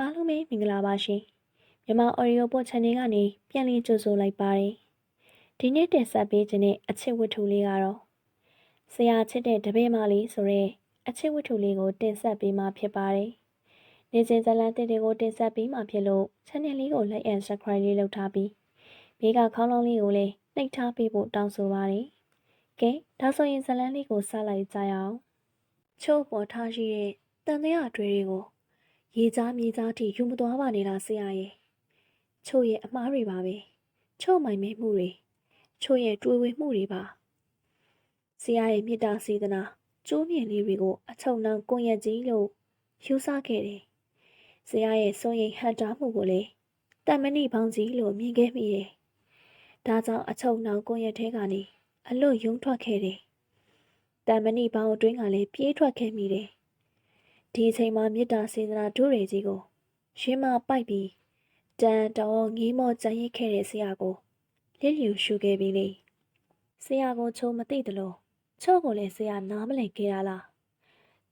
အားလုံးပဲမင်္ဂလာပါရှင်မြန်မာ Audio Book Channel ကနေပြန်လည်ကြိုဆိုလိုက်ပါတယ်ဒီနေ့တင်ဆက်ပေးခြင်းတဲ့အချစ်ဝတ္ထုလေးကတော့ဆရာချစ်တဲ့တပည့်မလေးဆိုရဲအချစ်ဝတ္ထုလေးကိုတင်ဆက်ပေးမှာဖြစ်ပါတယ်နေစဉ်ဇာတ်လမ်းတင်တွေကိုတင်ဆက်ပေးမှာဖြစ်လို့ channel လေးကို like and subscribe လေးလုပ်ထားပြီးဘေးကခေါင်းလုံးလေးကိုလည်းနှိပ်ထားပေးဖို့တောင်းဆိုပါတယ်ကဲဒါဆိုရင်ဇာတ်လမ်းလေးကိုစလိုက်ကြရအောင်ချို့ပေါ်ထားရှိတဲ့တန်တရားတွေတွေကို ရေကြားမြေကြားထိယူမသွားပါနဲ့လားဆရာရဲ့ချို့ရဲ့အမားတွေပါပဲချို့မိုင်မဲမှုတွေချို့ရဲ့တွေးဝေမှုတွေပါဆရာရဲ့မေတ္တာစေတနာကျိုးမြင့်လေးတွေကိုအချုံနှောင်ကိုရက်ကြီးလို့ယူဆခဲ့တယ်ဆရာရဲ့စိုးရိမ်ဟန်တာမှုကိုလည်းတမဏိပေါင်းကြီးလို့မြင်ခဲ့မိတယ်ဒါကြောင့်အချုံနှောင်ကိုရက်ထဲကနေအလွတ်ယုံထွက်ခဲ့တယ်တမဏိပေါင်းအတွင်းကလည်းပြေးထွက်ခဲ့မိတယ် ဒီအချိန်မှာမေတ္တာစေတနာဒုရေကြီးကိုရှင်းမပိုက်ပြီးတန်တော်ငေးမော့ကြံရစ်ခဲ့တဲ့ဆရာကိုလစ်လျူရှုခဲ့ပြီးလေဆရာကိုချုံမသိတယ်လို့ချုံကိုလည်းဆရာနားမလည်ခဲ့ရလား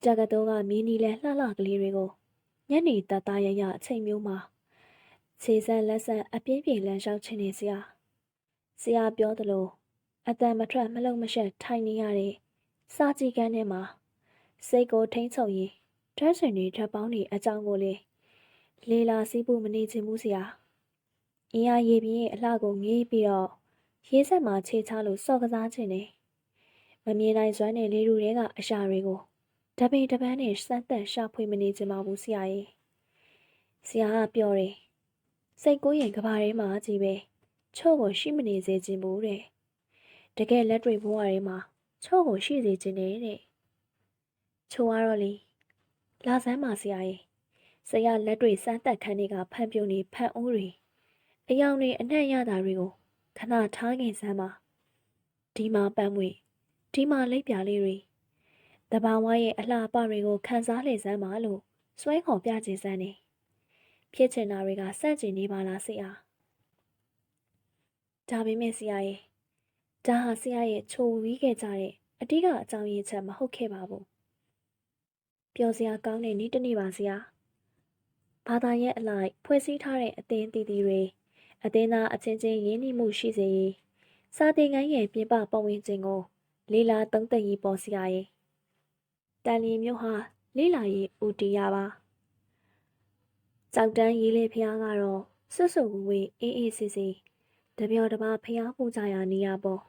ကြက်ကတော့ကမင်းနီလဲလှလှကလေးတွေကိုညနေတတရရအချိန်မျိုးမှာခြေစမ်းလက်စမ်းအပြင်းပြေလမ်းလျှောက်ချင်နေဆရာဆရာပြောသလိုအတန်မထွက်မလုံမရှက်ထိုင်နေရတဲ့စာကြည့်ကန်းထဲမှာစိတ်ကိုထိမ့်ချုပ်ရင် ဒရက်ရှင်တွေဓာတ်ပေါင်းတွေအကြောင်းကိုလေလေလာစီးဖို့မနေချင်ဘူးဆရာအင်းအားရေပြင်းရဲ့အလှကိုငေးပြီးတော့ရေးဆက်မှာခြေချလို့စော့ကစားခြင်းနဲ့မမြင်နိုင်စွမ်းတဲ့လေးလူတွေကအရာတွေကိုတပိတပန်းနဲ့စမ်းသက်ရှာဖွေမနေချင်ပါဘူးဆရာရဲ့ဆရာကပြောတယ်စိတ်ကိုရင်ကဘာထဲမှာကြည့်ပဲချို့ကိုရှိမနေစေချင်ဘူးတဲ့တကယ်လက်တွေ့ဘဝထဲမှာချို့ကိုရှိစေချင်တယ်တဲ့ချို့ကတော့လေ လာစမ်းပါဆရာရဲ့ဆရာလက်တွေစမ်းသက်ခန်းတွေကဖန်ပြုံနေဖန်အိုးတွေအယောင်တွေအနှံ့ရတာတွေကိုခဏထားခင်စမ်းပါဒီမှာပန်းမွေဒီမှာလိပ်ပြလေးတွေတဘာဝရဲ့အလှပတွေကိုခန်းစားလေစမ်းပါလို့စွဲခေါ်ပြချင်စမ်းနေဖြစ်ချင်တာတွေကစန့်ကျင်နေပါလားဆရာဒါပေမဲ့ဆရာရဲ့ဒါဟာဆရာရဲ့ချိုဝီးခဲ့ကြတဲ့အတိကအကြောင်းရင်းချက်မဟုတ်ခဲ့ပါဘူး ပျော်စရာကောင်းတဲ့နေ့တစ်နေ့ပါဆရာဘာသာရဲ့အလိုက်ဖွဲ့စည်းထားတဲ့အသင်းတည်တည်တွေအသင်းသားအချင်းချင်းရင်းနှီးမှုရှိစေရေးစာသင်ခန်းရဲ့ပြင်ပပတ်ဝန်းကျင်ကို လေးလာသုံးသက်ရေးပေါ်ဆရာရဲ့တန်လျင်မျိုးဟာလေးလာရေးဦးတီးရပါကြောက်တန်းရေးလေဖျားကတော့ဆွတ်ဆွတ်ဝေးဝေးအေးအေးဆေးဆေးတပြောတပါဖျားပူကြရနေရပေါ့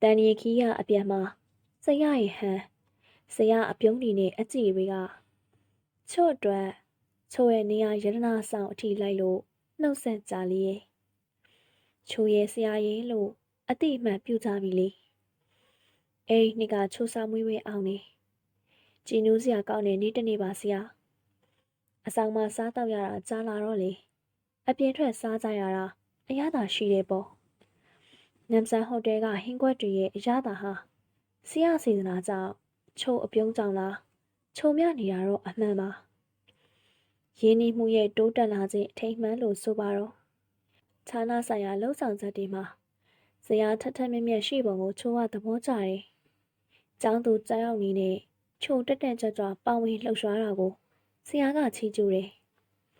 တန်လျင်ခီးရအပြန်မှာစရရဲ့ဟန် ဆရာအပြုံးတွေနဲ့အကြည့်တွေကချို့အတွက်ချို့ရဲ့နေရာရတနာဆောင်အထိလိုက်လို့နှုတ်ဆက်ကြလေရဲ့ချို့ရဲ့ဆရာရင်လို့အတိအမှန်ပြုကြပြီလေအေးနေ့ကချို့စာမွေးဝဲအောင်နေကြည်နူးစရာကောင်းတဲ့နေ့တစ်နေ့ပါဆရာအဆောင်မှာစားတော့ရတာကြားလာတော့လေအပြင်ထွက်စားကြရတာအရသာရှိတယ်ပေါ့နမ်ဆန်ဟိုတယ်ကဟင်းခွက်တွေရဲ့အရသာဟာဆရာစေတနာကြောင့် ချိုအပြုံးကြောင်လားချုံမြနေတာတော့အမှန်ပါရင်းနှီးမှုရဲ့တိုးတက်လာခြင်းအထိမ်းမှန်လို့ဆိုပါတော့ဌာနဆိုင်ရာလှုပ်ဆောင်ချက်တွေမှာဇရာထက်ထက်မြက်မြက်ရှိပုံကိုချိုးကသဘောကျတယ်။ကျောင်းသူကြောက်ရောက်နေတဲ့ချိုတက်တက်ကြွကြွပါဝင်လှုပ်ရှားတာကိုဆရာကချီးကျူးတယ်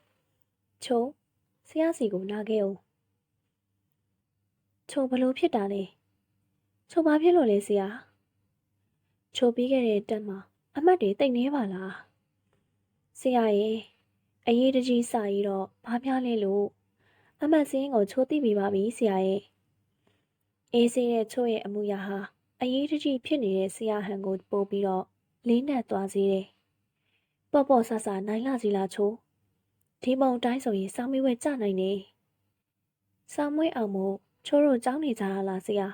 ။ချိုဆရာစီကိုလာခဲ့အောင်ချိုဘလို့ဖြစ်တာလဲချိုဘာဖြစ်လို့လဲဆရာ။ ချိုပြီးခဲ့တဲ့တက်မှာအမတ်တွေတိတ်နေပါလားဆရာရဲ့အရေးတကြီးစာရေးတော့ဘာများလဲလို့အမတ်စင်းကိုချိုးသိပြီပါပြီဆရာရဲ့အေးစေးတဲ့ချိုးရဲ့အမှုရာဟာအရေးတကြီးဖြစ်နေတဲ့ဆရာဟန်ကိုပို့ပြီးတော့လေးနက်သွားစေတယ်ပေါ့ပေါ့ဆဆနိုင်လာစီလားချိုးဒီမုံတိုင်းဆိုရင်စောင်းမွေးဝဲကြနိုင်နေစောင်းမွေးအောင်မို့ချိုးတို့ကြောင်းနေကြတာလားဆရာ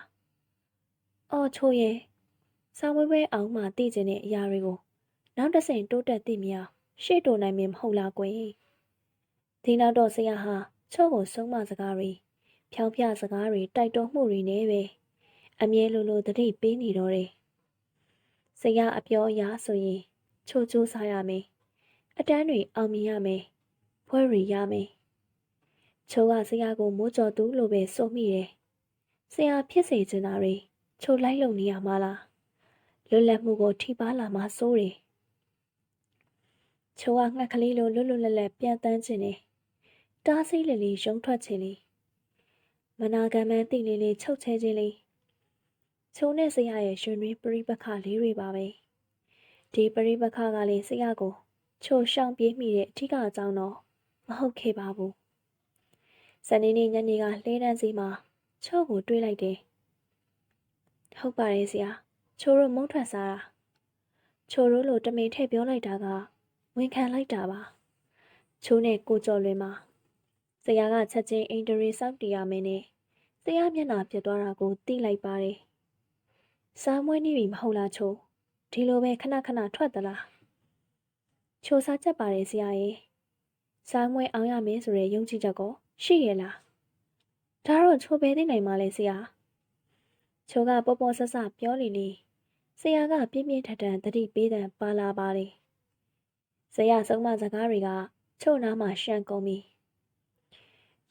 အော်ချိုးရဲ့ စာဝဲဝဲအောင်မှတည်ကျင်တဲ့အရာတွေကိုနောက်တစ်ဆင့်တိုးတက်သိမြအောင်ရှေ့တိုးနိုင်မင်းမဟုတ်လားကွယ်ဒီနောက်တော့ဆရာဟာချော့ကိုဆုံးမစကားတွေဖြောင်းပြစကားတွေတိုက်တွန်းမှုတွေနဲ့ပဲအမြဲလိုလိုတတိပေးနေတော့တယ်ဆရာအပြောအရဆိုရင်ချိုးချိုးစားရမယ်အတန်းတွေအောင်မြင်ရမယ်ဖွဲတွေရမယ်ချိုးကဆရာကိုမိုးကြော်သူလို့ပဲဆိုမိတယ်ဆရာဖြစ်စေချင်တာတွေချိုးလိုက်လုံနေရမှာလား လွတ်လပ်မှုကိုထိပါလာမှစိုးတယ်ချိုးကငှက်ကလေးလိုလွတ်လွတ်လပ်လပ်ပြန်တန်းခြင်းနေတားဆီးလေးလေးရုံထွက်ခြင်းလေးမနာကမ်းမန်းတိလေးလေးချုပ်ချဲခြင်းလေးချိုးနဲ့ဆရာရဲ့ရှင်တွင်ပြိပခလေးတွေပါပဲဒီပြိပခကလေးဆရာကိုချိုရှောင်ပြေးမိတဲ့အထီးကအကြောင်းတော့မဟုတ်ခဲ့ပါဘူးစနေနေ့ညနေကလှဲတန်းစီမှာချိုးကိုတွေးလိုက်တယ်ဟုတ်ပါတယ်ဆရာ ချိုးတို့မုန်းထွက်စားတာချိုးတို့လိုတမင်ထည့်ပြောလိုက်တာကဝန်ခံလိုက်တာပါချိုးနဲ့ကိုကြော်လွင်မှာဆရာကချက်ချင်းအင်တရီစောက်တီရမင်းနဲ့ဆရာမျက်နှာပြတ်သွားတာကိုသိလိုက်ပါတယ်စားမွေးနေပြီမဟုတ်လားချိုးဒီလိုပဲခဏခဏထွက်သလားချိုးစားချက်ပါတယ်ဆရာရဲ့စားမွေးအောင်ရမင်းဆိုတဲ့ယုံကြည်ချက်ကိုရှိရဲ့လားဒါတော့ချိုးပဲသိနိုင်ပါလေဆရာချိုးကပေါ်ပေါ်ဆဆပြောလီလီ ဆရာကပြင်းပြင်းထန်ထန်တတိပေးတဲ့ပါလာပါလေဆရာဆုံးမစကားတွေကချို့နားမှာရှန့်ကုန်ပြီ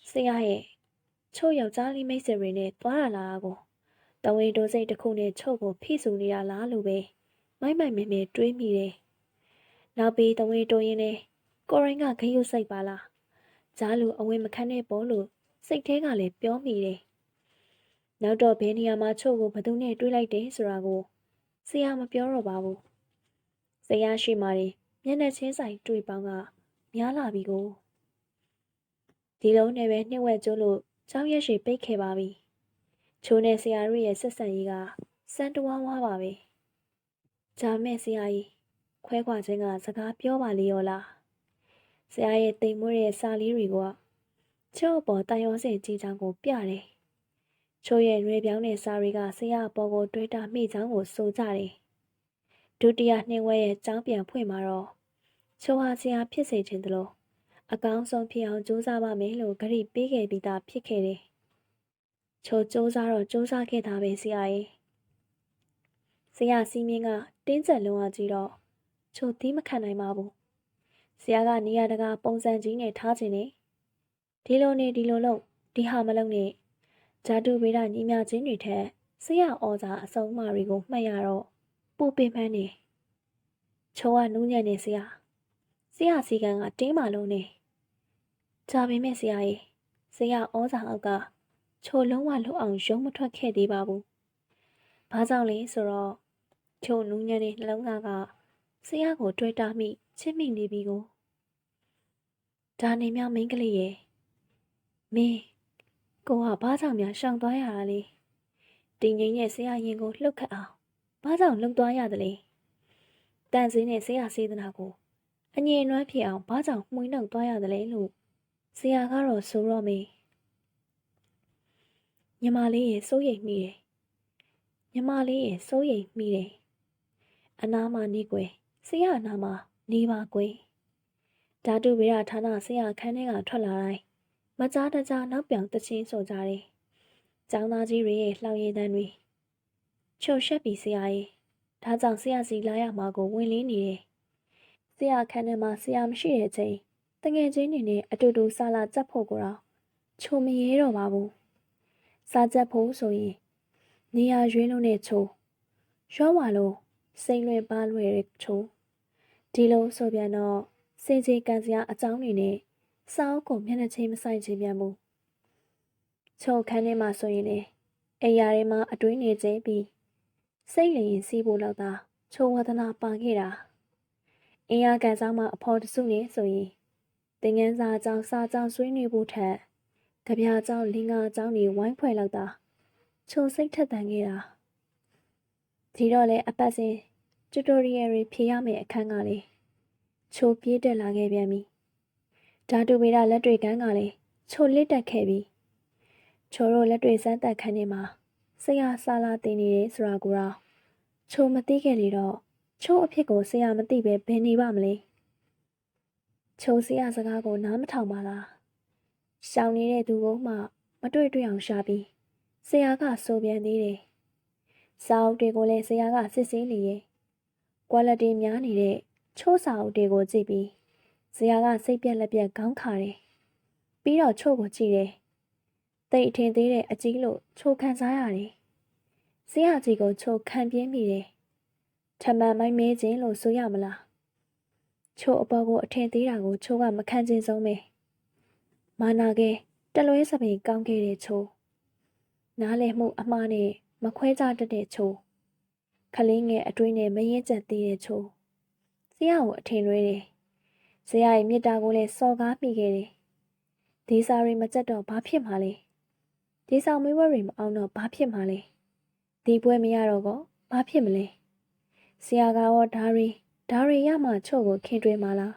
ဆရာရဲ့ချို့ယောက်ျားလေးမိတ်ဆွေတွေနဲ့တွားလာတာကိုတဝင်းတိုးစိတ်တစ်ခုနဲ့ချို့ကိုဖိဆူနေတာလားလို့ပဲမိုက်မိုက်မဲမဲတွေးမိတယ်နောက်ပြီးတဝင်းတိုးရင်းနဲ့ကိုရိုင်းကခရုစိတ်ပါလားဂျားလူအဝင်မခန်းနဲ့ပေါ်လို့စိတ်ထဲကလည်းပြောမိတယ်နောက်တော့ဘယ်နေရာမှာချို့ကိုဘသူနဲ့တွေးလိုက်တယ်ဆိုတာကို ဆရာမပြောတော့ပါဘူးဆရာရှိမှနေမျက်နှာချင်းဆိုင်တွေ့ပေါင်းကများလာပြီကိုဒီလုံးနဲ့ပဲနှိမ့်ဝက်ကျိုးလို့ကျောင်းရက်ရှိပိတ်ခဲ့ပါပြီချိုးနဲ့ဆရာတို့ရဲ့ဆက်ဆံရေးကစမ်းတဝါးဝါပါပဲဂျာမဲ့ဆရာကြီးခွဲခွာခြင်းကစကားပြောပါလေရောလားဆရာရဲ့တိမ်မွေးတဲ့စာလေးတွေကချို့ပေါ်တန်ရောစင်ကြီးချောင်းကိုပြတယ် ချိုးရဲ့ရွေပြောင်းတဲ့စာတွေကဆရာအပေါ်ကိုတွေးတာမိချောင်းကိုစိုးကြတယ်ဒုတိယနှင်းဝဲရဲ့ကျောင်းပြန်ဖွင့်มาတော့ချိုးဟာဆရာဖြစ်စေခြင်းတလို့အကောင်းဆုံးဖြစ်အောင်ကြိုးစားပါမယ်လို့ဂရိပေးခဲ့ပြီးသားဖြစ်ခဲ့တယ်ချိုးစူးစမ်းတော့စူးစမ်းခဲ့တာပဲဆရာရဲ့ဆရာစီမင်းကတင်းကျပ်လုံးဝကြီးတော့ချိုးသီးမခံနိုင်ပါဘူးဆရာကနေရာတကာပုံစံကြီးနဲ့ထားခြင်းနဲ့ဒီလိုနေဒီလိုလို့ဒီဟာမလုပ်နဲ့ ဂျာတုဗေဒညီမချင်းတွေထက်ဆရာဩဇာအစုံအမတွေကိုမှတ်ရတော့ပူပင်ပန်းနေချုံကနူးညံ့နေဆရာဆရာစီကံကတင်းမာလုံးနေဂျာပေမဲ့ဆရာကြီးဆရာဩဇာအောက်ကချိုလုံးဝလှုပ်အောင်ရုံးမထွက်ခဲ့သေးပါဘူး။ဘာကြောင့်လဲဆိုတော့ချိုနူးညံ့တဲ့နှလုံးသားကဆရာကိုတွေ့တာမိချစ်မိနေပြီကိုဒါနေမြောင်မင်းကလေးရဲ့မင်း ကိုကဘာကြောင့်များရှောင်သွားရတာလဲတင်ငိမ့်ရဲ့ဆရာရင်ကိုလှုပ်ခတ်အောင်ဘာကြောင့်လှုပ်သွားရသလဲတန်စင်းနဲ့ဆရာစေးသနာကိုအငြိမ်နွမ်းဖြစ်အောင်ဘာကြောင့်မှွေနှောက်သွားရသလဲလို့ဆရာကတော့ဆိုတော့မေညီမလေးရဲ့စိုးရိမ်မိတယ်ညီမလေးရဲ့စိုးရိမ်မိတယ်အနာမနေကွယ်ဆရာအနာမနေပါကွယ်ဓာတုဝေဒဌာနဆရာခန်းထဲကထွက်လာတိုင်း မကြားတကြားနောက်ပြောင်တချင်းဆိုကြတယ်။ကျောင်းသားကြီးတွေရဲ့လှောင်ရည်တန်းတွေချိုရှက်ပြီးဆရာရဲ့ဒါကြောင့်ဆရာစီလာရမှာကိုဝင်လေးနေတယ်။ဆရာခန်းထဲမှာဆရာမရှိတဲ့ချိန်တငယ်ချင်းတွေနဲ့အတူတူဆလာကြက်ဖို့ကိုတော့ချိုမရဲတော့ပါဘူး။စားကြက်ဖို့ဆိုရင်နေရာရွေးလို့နဲ့ချိုရောဝါလို့စိတ်လွင်ပါလွယ်တဲ့ချိုဒီလိုဆိုပြန်တော့စင်ချေကန်စရာအကြောင်းတွေနဲ့ စောင်းကိုမျက်နှာချင်းမဆိုင်ချင်ပြန်ဘူးချုံခန်းထဲမှာဆိုရင်လေအိယာထဲမှာအတွင်းနေခြင်းပြီးစိတ်လျင်စီးဖို့လောက်သာချုံဝဒနာပါခဲ့တာအင်းရကန်ဆောင်မှာအဖော်တစုနေဆိုရင်တင်ငန်းစာအကြောင်းစာကြောင်းဆွေးနွေးဖို့ထက်ကြပြားကြောင်းလင်္ကာကြောင်းတွေဝိုင်းဖွဲ့လောက်သာချုံစိတ်ထက်တန်ခဲ့တာဒီတော့လေအပတ်စဉ်တူတိုရီယယ်တွေဖြေရမယ့်အခန်းကလေချိုပြေးတက်လာခဲ့ပြန်ပြီ ဓာတုဗေဒလက်တွေကန်းကလည်းချိုလစ်တက်ခဲ့ပြီချိုတို့လက်တွေစမ်းတက်ခန်းနေမှာဆရာဆာလာတင်နေတယ်ဆိုတာကိုတော့ချိုမသိခဲ့လေတော့ချိုအဖြစ်ကိုဆရာမသိပဲဘယ်နေပါမလဲချိုဆရာစကားကိုနားမထောင်ပါလားရှောင်နေတဲ့သူကမှမတွေ့တွေ့အောင်ရှာပြီးဆရာကဆိုပြန်သေးတယ်စာအုပ်တွေကိုလည်းဆရာကစစ်ဆေးနေရဲ့ quality များနေတဲ့ချိုးစာအုပ်တွေကိုကြည့်ပြီး ဇရာကစိတ်ပြက်လက်ပြက်ခေါင်းခါတယ်။ပြီးတော့ချို့ကိုကြည့်တယ်။တိတ်အထင်သေးတဲ့အကြီးလို့ချိုခံစားရတယ်။ဇရာကြီးကိုချိုခံပြင်းမိတယ်။ထမန်မိုင်းမဲခြင်းလို့ဆိုရမလားချို့အပေါ်ကိုအထင်သေးတာကိုချိုးကမခံချင်ဆုံးပဲမာနာကတလွဲစပိန်ကောင်းခဲ့တဲ့ချိုးနားလည်မှုအမှားနဲ့မခွဲခြားတတ်တဲ့ချိုးခလေးငယ်အတွင်းနဲ့မရင်ကျက်သေးတဲ့ချိုးဆရာကိုအထင်လွဲတယ် ဆရာရဲ့မေတ္တာကိုလည်းစော်ကားမိခဲ့တယ်ဒီစာရီမကြက်တော့ဘာဖြစ်မှာလဲဒီဆောင်မွေးဝဲတွေမအောင်တော့ဘာဖြစ်မှာလဲဒီပွဲမရတော့ကောဘာဖြစ်မလဲဆရာကရောဓာရီဓာရီရမှချို့ကိုခင်တွင်မှာလား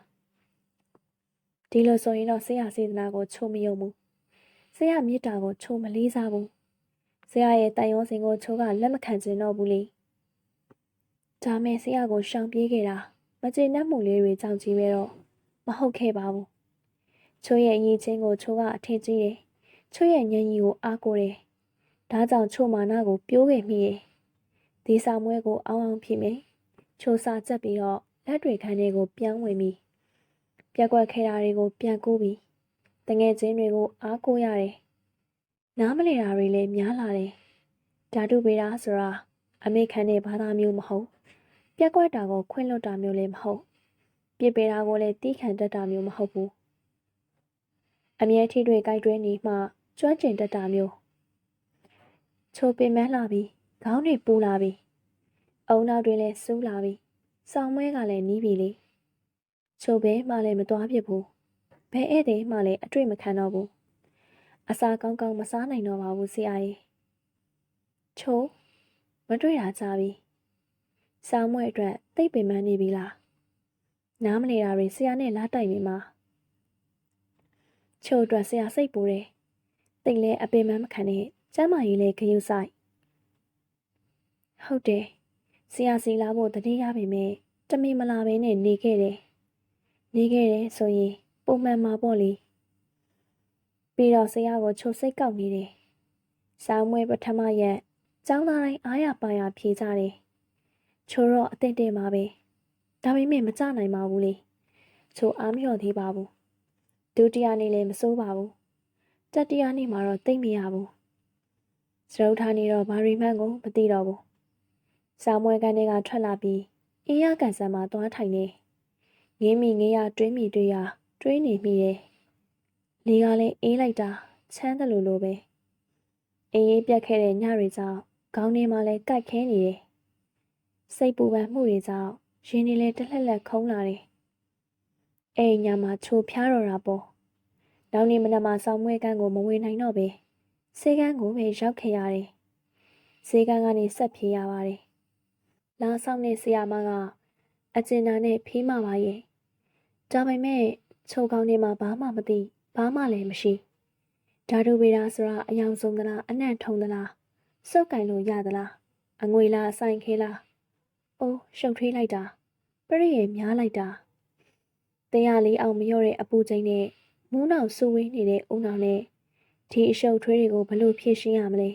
ဒီလိုဆိုရင်တော့ဆရာစေတနာကိုချိုးမယုံဘူးဆရာမေတ္တာကိုချိုးမလေးစားဘူးဆရာရဲ့တိုင်ရောစင်ကိုချိုးကလက်မခံချင်တော့ဘူးလေဒါမဲ့ဆရာကိုရှောင်ပြေးခဲ့တာမကျေနပ်မှုလေးတွေကြောင့်ကြီးပဲတော့ မဟုတ်ခဲ့ပါဘူးချိုးရဲ့အရေးချင်းကိုချိုးကအထင်ကြီးတယ်ချိုးရဲ့ညံကြီးကိုအားကိုတယ်ဒါကြောင့်ချိုးမာနာကိုပြိုးခဲ့မိတယ်ဒီဆောင်မွဲကိုအောင်းအောင်ဖြစ်မယ်ချိုးစာချက်ပြီးတော့လက်တွေခန်းတွေကိုပြန်ဝင်ပြီးပြက်ကွက်ခဲတာတွေကိုပြန်ကူးပြီးတငယ်ချင်းတွေကိုအားကိုးရတယ်နားမလည်တာတွေလည်းများလာတယ်ဓာတုပေတာဆိုတာအမေခံတဲ့ဘာသာမျိုးမဟုတ် ပြက်ကွက်တာကိုခွင့်လွတ်တာမျိုးလည်းမဟုတ် ပြစ်ပေတာကိုလည်းတီးခံတတ်တာမျိုးမဟုတ်ဘူးအမြဲထိတွေ့ကြိုက်တွဲနေမှကျွမ်းကျင်တတ်တာမျိုးချိုပင်မန်းလာပြီးခေါင်းတွေပူလာပြီးအုံနောက်တွေလည်းစူးလာပြီးဆောင်းမွဲကလည်းနီးပြီလေချိုဘဲမှလည်းမသွားဖြစ်ဘူးဘဲဧည့်သည်မှလည်းအတွေ့မခံတော့ဘူးအစာကောင်းကောင်းမစားနိုင်တော့ပါဘူးဆရာကြီးချိုမတွေ့တာကြပြီဆောင်းမွဲအတွက်သိပ်ပင်ပန်းနေပြီလား နားမနေတာတွေဆရာနဲ့လာတိုက်နေမှာချိုအတွက်ဆရာစိတ်ပူတယ်တိတ်လဲအပင်မမခံနဲ့ကျမ်းမာရေးလဲခရုဆိုင်ဟုတ်တယ်ဆရာစီလာဖို့တတိယပေမဲ့တမင်မလာဘဲနဲ့နေခဲ့တယ်နေခဲ့တယ်ဆိုရင်ပုံမှန်မှာပေါ့လေပြီးတော့ဆရာကိုချိုစိတ်ကောက်နေတယ်ဆောင်းမွဲပထမရက်ကျောင်းသားတိုင်းအားရပါရဖြေကြတယ်ချိုတော့အသင့်တဲ့မှာပဲ ဒါပေမဲ့မကြနိုင်ပါဘူးလေချိုအားမလျော့သေးပါဘူးဒုတိယနေ့လည်းမစိုးပါဘူးတတိယနေ့မှာတော့သိမ့်မရဘူးစရုပ်ထားနေတော့ဘာရီမန်ကိုမသိတော့ဘူးစာမွဲကန်တွေကထွက်လာပြီးအင်းရကန်ဆန်မှာသွားထိုင်နေငင်းမိငင်းရတွင်းမိတွေ့ရတွေးနေမိတယ်လေကလည်းအေးလိုက်တာချမ်းတယ်လို့လိုပဲအေးအေးပြတ်ခဲ့တဲ့ညတွေကြောင့်ခေါင်းထဲမှာလည်းကြိုက်ခဲနေတယ်စိတ်ပူပန်မှုတွေကြောင့် ရင်တွေလည်းတလှက်လက်ခုံးလာတယ်အဲ့ညမှာချိုဖျားတော့တာပေါ့နောက်နေ့မနက်မှာဆောင်းမွေးကန်းကိုမဝင်နိုင်တော့ပဲဆေးကန်းကိုပဲရောက်ခဲ့ရတယ်ဆေးကန်းကနေဆက်ပြေးရပါတယ်လာဆောင်တဲ့ဆရာမကအကျဉ်းသားနဲ့ဖေးမပါရဲ့ဒါပေမဲ့ချုပ်ကောင်းထဲမှာဘာမှမသိဘာမှလည်းမရှိဓာတုဝေဒဆိုတာအယောင်ဆုံးသလားအနံ့ထုံသလားစုပ်ကင်လို့ရသလားအငွေလားအဆိုင်ခဲလား အိုးရှုပ်ထွေးလိုက်တာပရိယေများလိုက်တာတရားလေးအောင်မလျော့တဲ့အပူချိန်နဲ့မူးနောက်ဆူဝေးနေတဲ့အုံနောက်နဲ့ဒီအရှုပ်ထွေးတွေကိုဘလို့ဖြည့်ရှင်းရမလဲ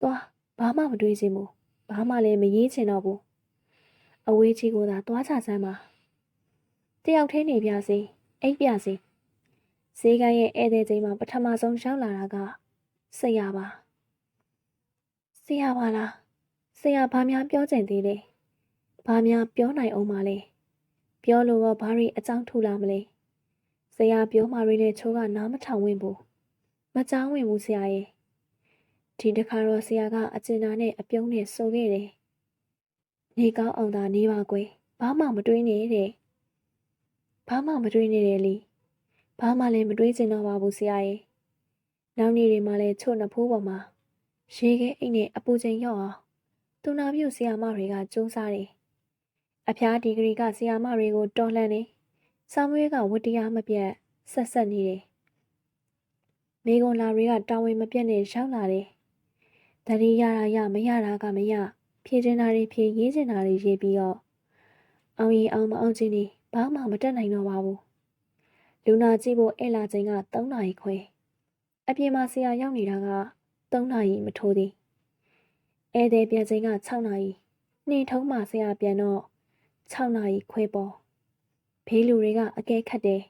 သွားဘာမှမတွေးစင်ဘူးဘာမှလည်းမရေးချင်တော့ဘူးအဝေးကြီးကိုသာသွားချစမ်းပါတယောက်ထဲနေပြစီအိပ်ပြစီဈေးကန်းရဲ့ဧည့်သည်ချိန်မှာပထမဆုံးရောက်လာတာကဆရာပါဆရာပါလားဆရာဘာများပြောချင်သေးလဲ ဘာများပြောနိုင်အောင်မလဲပြောလို့ကဘာတွေအကြောင်းထူလာမလဲဆရာပြောမှတွေနဲ့ချိုးကနားမထောင်ဝင်ဘူးမကြောင်းဝင်ဘူးဆရာရဲ့ဒီတစ်ခါတော့ဆရာကအကျဉ်းသားနဲ့အပြုံးနဲ့ဆိုခဲ့တယ်နေကောင်းအောင်သာနေပါကွယ်ဘာမှမတွေးနဲ့တဲ့ဘာမှမတွေးနေတယ်လीဘာမှလည်းမတွေးချင်တော့ပါဘူးဆရာရဲ့နောက်နေ့တွေမှာလည်းချို့နှစ်ဖိုးပေါ်မှာရေခဲအိတ်နဲ့အပူချိန်ရောက်အောင်သူနာပြုဆရာမတွေကစူးစားတယ် အဖျားဒီဂရီကဆရာမတွေကိုတော်လှန်နေဆောင်းမွေးကဝတ္တရားမပြတ်ဆက်ဆက်နေတယ်မိဂွန်လာတွေကတာဝန်မပြတ်နဲ့ရောက်လာတယ်တတိရတာရမရတာကမရဖြည့်ချင်တာတွေဖြည့်ရေးချင်တာတွေရေးပြီးတော့အောင်ရင်အောင်မအောင်ချင်းနေဘာမှမတက်နိုင်တော့ပါဘူးလူနာကြည့်ဖို့အဲ့လာချိန်က3နာရီခွဲအပြင်မှာဆရာရောက်နေတာက3နာရီမထိုးသေးဧည့်သည်ပြန်ချိန်က6နာရီနှင်းထုံးမှဆရာပြန်တော့ 6နာရီခွဲပေါ်ဘေးလူတွေကအကဲခတ်တယ်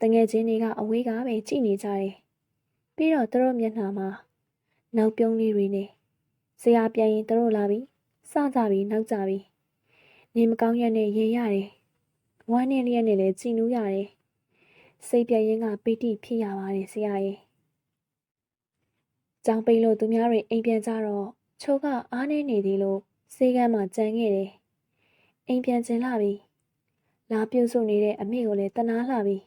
တငယ်ချင်းတွေကအဝေးကပဲကြည့်နေကြတယ်ပြီးတော့သူတို့မျက်နှာမှာနောက်ပြုံးလေးတွေနဲ့ဆရာပြန်ရင်သူတို့လာပြီစကြပြီနောက်ကြပြီနေမကောင်းရက်နဲ့ရေရတယ်ဝမ်းနဲ့လျက်နဲ့လည်းကြည်နူးရတယ်စိတ်ပြည့်ရင်ကပိတိဖြစ်ရပါတယ်ဆရာရဲ့ကြောင်ပိန်လို့သူများတွေအိမ်ပြန်ကြတော့ချိုးကအားနေနေသေးလို့စေကမ်းမှကြမ်းခဲ့တယ် အိမ်ပြန်ကျင်လာပြီလာပြုတ်ဆုပ်နေတဲ့အမေကိုလည်းတနာလှပြီ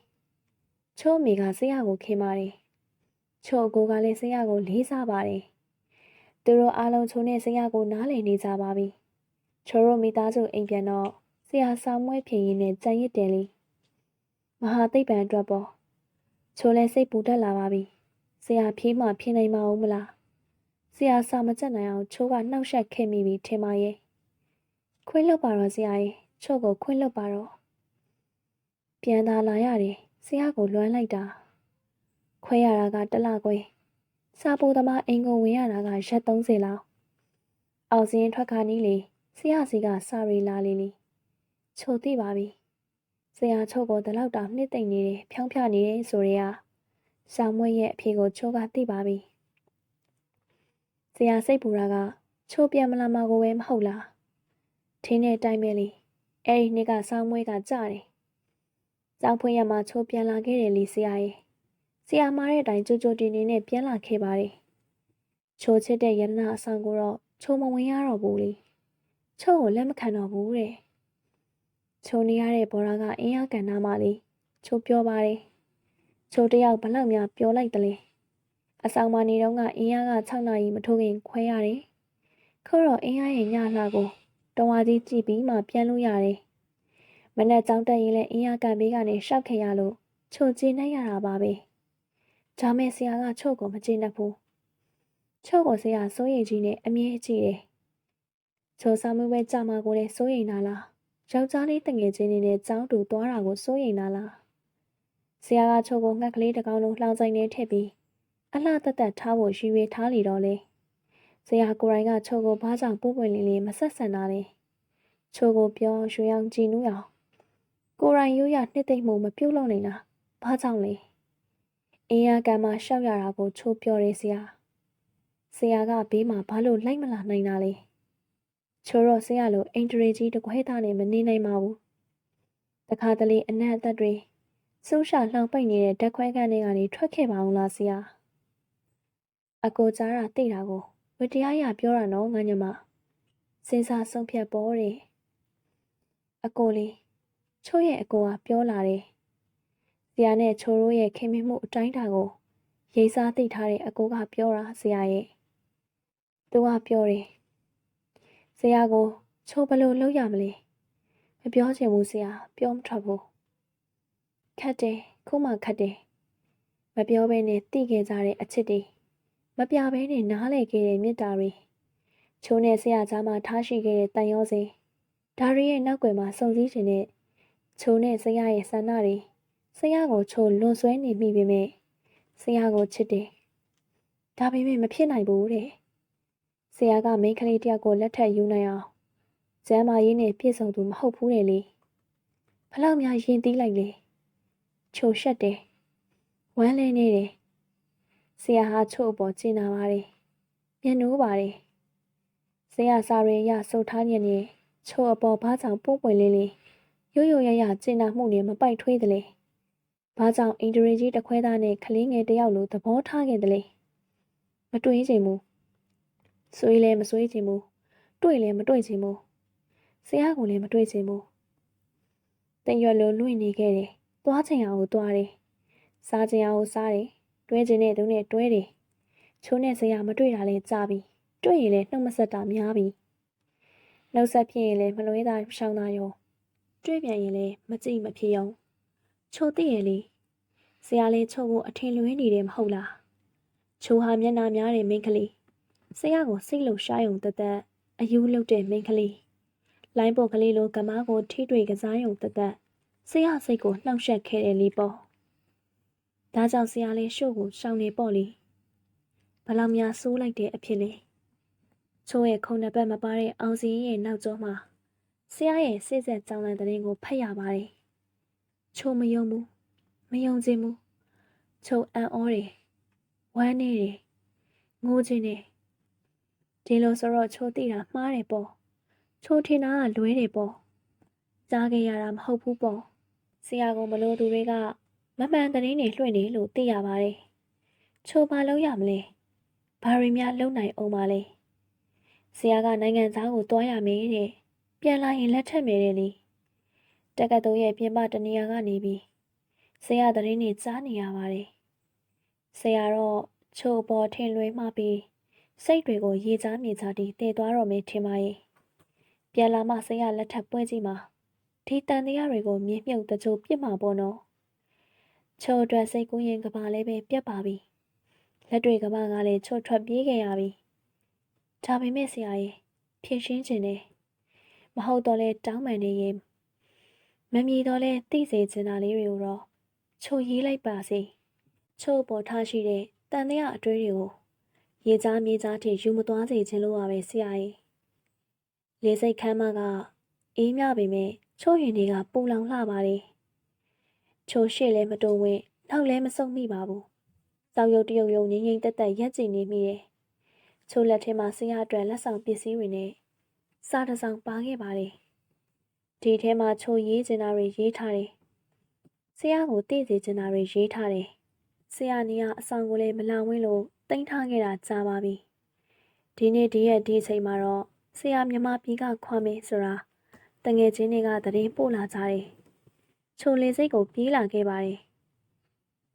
ချိုးမိကဆရာကိုခင်ပါတယ်ချိုးအကိုကလည်းဆရာကိုလေးစားပါတယ်သူတို့အားလုံးချိုးနဲ့ဆရာကိုနားလည်နေကြပါပြီချိုးတို့မိသားစုအိမ်ပြန်တော့ဆရာဆောင်မွဲဖြင်းရင်းနဲ့ကြံရစ်တယ်လေမဟာသိပ္ပံအတွက်ပေါ့ချိုးလဲစိတ်ပူတက်လာပါပြီဆရာဖြေးမှဖြင်းနိုင်မအောင်မလားဆရာစာမကြက်နိုင်အောင်ချိုးကနှောက်ယှက်ခဲ့မိပြီထင်ပါရဲ့ ခွင့်လွတ်ပါတော့ဆရာရဲ့ချို့ကိုခွင့်လွတ်ပါတော့ပြန်သာလာရတယ်ဆရာကိုလွမ်းလိုက်တာခွဲရတာကတလခွဲစာပိုသမားအိမ်ကိုဝင်ရတာကရက်30လောက်အောက်စင်းထွက်ခါနီးလေဆရာစီကစာရီလာလေးလေးချိုသိပါပြီဆရာချို့ကိုတလောက်တောင်နှစ်သိမ့်နေတယ်ဖြောင်းဖြနေတယ်ဆိုရဲဆောင်းမွေးရဲ့အဖေကိုချိုးကသိပါပြီဆရာစိတ်ပူတာကချိုးပြန်မလာမှာကိုပဲမဟုတ်လား ထင်းတဲ့အတိုင်းပဲလေအဲ့ဒီနှစ်ကဆောင်းမွေးကကြတယ်ကျောင်းဖွင့်ရမှာချိုးပြန်လာခဲ့တယ်လေဆရာရဲ့ဆရာမားတဲ့အတိုင်းကြိုကြိုတင်တင်နဲ့ပြန်လာခဲ့ပါတယ်ချိုးချစ်တဲ့ယန္နာအဆောင်ကိုတော့ချိုးမဝင်ရတော့ဘူးလေချိုးကိုလက်မခံတော့ဘူးတဲ့ချိုးနေရတဲ့ဘော်ရာကအင်းရကန်နာမှလေချိုးပြောပါတယ်ချိုးတယောက်ဘလောက်များပြောလိုက်တယ်လေအဆောင်မနေတော့ကအင်းရက6နာရီမထိုးခင်ခွဲရတယ်ခို့တော့အင်းရရဲ့ညလှကို တော်ဝါကြီးကြည့်ပြီးမှပြန်လို့ရတယ်မနဲ့ကြောင်းတက်ရင်လည်းအင်းရကန်ဘေးကနေရှောက်ခဲ့ရလို့ချိုးကျင်းနေရတာပါပဲဒါမဲ့ဆရာကချို့ကိုမကျင်းတတ်ဘူးချို့ကိုဆရာစိုးရိမ်ကြီးနဲ့အမြင်ကြည့်တယ်ချိုးဆောင်မွေးကြမှာကိုလည်းစိုးရိမ်တာလားယောက်ျားလေးတငယ်ချင်းတွေနဲ့ကြောင်းတူသွားတာကိုစိုးရိမ်တာလားဆရာကချိုးကိုငှက်ကလေးတစ်ကောင်လုံးလှောင်ဆိုင်နေထည့်ပြီးအလှတက်တက်ထားဖို့ရွေရွေထားလီတော့လေ ဆရာကိုရိုင်းကချိုးကိုဘားကြောင့်ပိုးပွင့်လေးလေးမဆက်ဆန်တာလေချိုးကိုပြောရွှေအောင်ကြည်နူးအောင်ကိုရိုင်းရိုးရနှစ်သိမ့်မှုမပြုတ်လို့နိုင်တာဘာကြောင့်လဲအင်းရကံမှာရှောက်ရတာကိုချိုးပြောတယ်ဆရာဆရာကဘေးမှာဘာလို့လိုက်မလာနိုင်တာလဲချိုးတော့ဆရာလိုအင်တရီကြီးတကွဲသားနဲ့မနေနိုင်ပါဘူးတခါတလေအနက်အသက်တွေစူးရှာလှောင်ပိတ်နေတဲ့ဓာတ်ခွဲခန်းတွေကနေထွက်ခဲ့ပါအောင်လားဆရာအကိုကြားတာသိတာကို ဝတရားရပြောတာနော်ငါညမစဉ်းစားဆုံးဖြတ်ပေါ်တယ်အကိုလေးချိုးရဲ့အကိုကပြောလာတယ်ဆရာနဲ့ချိုးတို့ရဲ့ခင်မင်မှုအတိုင်းတာကိုရိတ်စားသိထားတဲ့အကိုကပြောတာဆရာရဲ့သူကပြောတယ်ဆရာကိုချိုးဘလို့လုပ်ရမလဲမပြောချင်ဘူးဆရာပြောမထွက်ဘူးခတ်တယ်ခုမှခတ်တယ်မပြောဘဲနဲ့တိခဲ့ကြတဲ့အချစ်တွေ မပြဘဲနဲ့နားလေခဲ့တဲ့မေတ္တာတွေချိုးနဲ့ဆရာကြားမှာထားရှိခဲ့တဲ့တန်ရောစင်ဒါရီရဲ့နောက်ွယ်မှာစုံစည်းခြင်းနဲ့ချိုးနဲ့ဆရာရဲ့ဆန္ဒတွေဆရာကိုချိုးလွန်ဆွဲနေမိပေမဲ့ဆရာကိုချစ်တယ်ဒါပေမဲ့မဖြစ်နိုင်ဘူးတဲ့ဆရာကမိန်းကလေးတယောက်ကိုလက်ထပ်ယူနိုင်အောင်ကျမ်းမာရေးနဲ့ပြည့်စုံသူမဟုတ်ဘူးလေလေဘလောက်များရင်သီးလိုက်လေချိုရှက်တယ်ဝမ်းလဲနေတယ် ဆရာဟာချို့အပေါ်ကျင်နာပါတယ်မျက်နှိုးပါတယ်ဆရာစာရေရစုတ်ထားညင်နေချို့အပေါ်ဘာကြောင့်ပို့ပွင့်လေးလေးရိုးရိုးရရကျင်နာမှုနဲ့မပိုက်ထွေးတယ်လေဘာကြောင့်အင်ဒရီကြီးတခွဲသားနဲ့ကလေးငယ်တယောက်လိုသဘောထားခဲ့တယ်လေမတွေးချင်ဘူးဆွေးလဲမဆွေးချင်ဘူးတွေ့လဲမတွေ့ချင်ဘူးဆရာကလည်းမတွေ့ချင်ဘူးတင်ရွက်လိုလွင့်နေခဲ့တယ်သွားချင်အောင်သွားတယ်စားချင်အောင်စားတယ် တွဲချင်တဲ့သူနဲ့တွဲတယ်ချိုးနဲ့ဆရာမတွေ့တာလဲကြာပြီတွေ့ရင်လည်းနှုတ်မဆက်တာများပြီနှုတ်ဆက်ဖြစ်ရင်လည်းမလွဲတာရှောင်းတာရောတွေ့ပြန်ရင်လည်းမကြည့်မဖြစ်အောင်ချိုသိရလေဆရာလေးချိုကိုအထင်လွဲနေတယ်မဟုတ်လားချိုဟာမျက်နှာများတဲ့မိန်းကလေးဆရာကိုစိတ်လုံရှားယုံတသက်အယူလုတ်တဲ့မိန်းကလေးလိုင်းပေါ်ကလေးလိုကမားကိုထိတွေ့ကစားယုံတသက်ဆရာစိတ်ကိုနှောက်ယှက်ခဲ့တယ်လीပေါ့ ဒါကြောင့်ဆရာလေးရှို့ကိုရှောင်နေပေါ့လေဘလောက်များဆိုးလိုက်တဲ့အဖြစ်လေချိုးရဲ့ခုံနှစ်ပတ်မပါတဲ့အောင်စင်းရဲ့နောက်ကျောမှာဆရာရဲ့စိတ်ဆက်ကြောင်းတဲ့တဲ့ရင်ကိုဖတ်ရပါတယ်ချိုးမယုံဘူးမယုံခြင်းဘူးချိုးအံ့ဩတယ်ဝမ်းနေတယ်ငိုခြင်းတယ်ဒီလိုဆိုတော့ချိုးသိတာမှားတယ်ပေါ့ချိုးထင်တာကလွဲတယ်ပေါ့ကြားခဲ့ရတာမဟုတ်ဘူးပေါ့ဆရာကမလို့သူတွေက မမှန်သတင်းတွေလွှင့်နေလို့သိရပါတယ်ချိုးပါလုံးရမလဲဘာရီများလုံနိုင်အောင်ပါလဲဆရာကနိုင်ငံသားကိုတွားရမယ်တဲ့ပြန်လာရင်လက်ထက်မယ်တဲ့လေတက္ကသိုလ်ရဲ့ပြင်ပတနေရာကနေပြီးဆရာသတင်းတွေကြားနေရပါတယ်ဆရာတော့ချိုးပေါ်ထင်လွဲမှပြီးစိတ်တွေကိုရေချားမြေချားတီးတည်သွားတော့မယ်ထင်ပါရဲ့ပြန်လာမှဆရာလက်ထပ်ပွဲကြီးမှာဒီတန်တရားတွေကိုမြင်းမြုပ်တချို့ပြစ်မှာပေါ့နော် ချိုးအတွက်စိတ်ကူးရင်ကဘာလဲပဲပြတ်ပါပြီလက်တွေကဘာကလည်းချိုးထွက်ပြေးခဲ့ရပြီဒါပေမဲ့ဆရာရဲ့ဖြည့်ရှင်းခြင်းနဲ့မဟုတ်တော့လဲတောင်းပန်နေရင်မမြည်တော့လဲသိစေချင်တာလေးတွေကိုတော့ချိုးရေးလိုက်ပါစေချိုးပေါ်ထားရှိတဲ့တန်တရားအတွေးတွေကိုရေချားမြေချားထိယူမသွားစေခြင်းလို့ပါပဲဆရာရဲ့လေစိတ်ခမ်းမကအေးမြပေမဲ့ချိုးရင်တွေကပူလောင်လှပါတယ် ချိုးရှေ့လည်းမတုံဝဲနောက်လည်းမဆုံမိပါဘူးတောင်ရုပ်တရုပ်ရုံငိမ့်ငိမ့်တက်တက်ရက်ကြည်နေမိတယ်ချိုးလက်ထဲမှာဆရာအတွက်လက်ဆောင်ပစ္စည်းတွေနဲ့စားတစ်ဆောင်ပါခဲ့ပါတယ်ဒီထဲမှာချိုးရေးကျင်တာတွေရေးထားတယ်ဆရာကိုသိစေချင်တာတွေရေးထားတယ်ဆရာနီကအဆောင်ကိုလည်းမလာဝင်းလို့တင်ထားခဲ့တာကြာပါပြီဒီနေ့ဒီရက်ဒီအချိန်မှာတော့ဆရာမြမပြည်ကခွာမယ်ဆိုတာတငယ်ချင်းတွေကသတင်းပို့လာကြတယ် ချိုလေစိတ်ကိုပြေးလာခဲ့ပါတယ်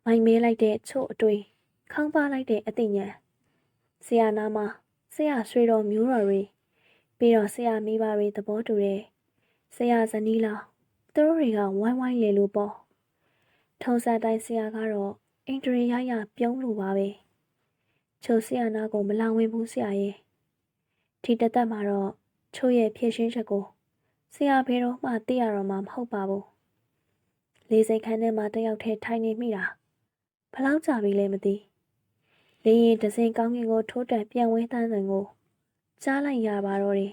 မိုင်မဲလိုက်တဲ့ချို့အတွေ့ခေါင်းပါလိုက်တဲ့အသိဉာဏ်ဆရာနာမဆရာရွှေတော်မျိုးတော်တွေပြီးတော့ဆရာမိဘတွေသဘောတူတဲ့ဆရာဇနီးလောင်သူတို့တွေကဝိုင်းဝိုင်းလေလို့ပေါ့ထုံးစံတိုင်းဆရာကတော့အင်တရီရရပြုံးလို့ပါပဲချိုဆရာနာကိုမလောင်ဝင်ဘူးဆရာရဲ့ဒီတသက်မှာတော့ချိုရဲ့ဖြည့်ရှင်းချက်ကိုဆရာဖေတော့မှသိရတော့မှမဟုတ်ပါဘူး လေးစိတ်ခန်းထဲမှာတယောက်တည်းထိုင်နေမိတာဘလောက်ကြာပြီလဲမသိလေရင်ဒဇင်ကောင်းကင်ကိုထိုးတက်ပြန်ဝဲတန်းတဲ့ကိုကြားလိုက်ရပါတော့တယ်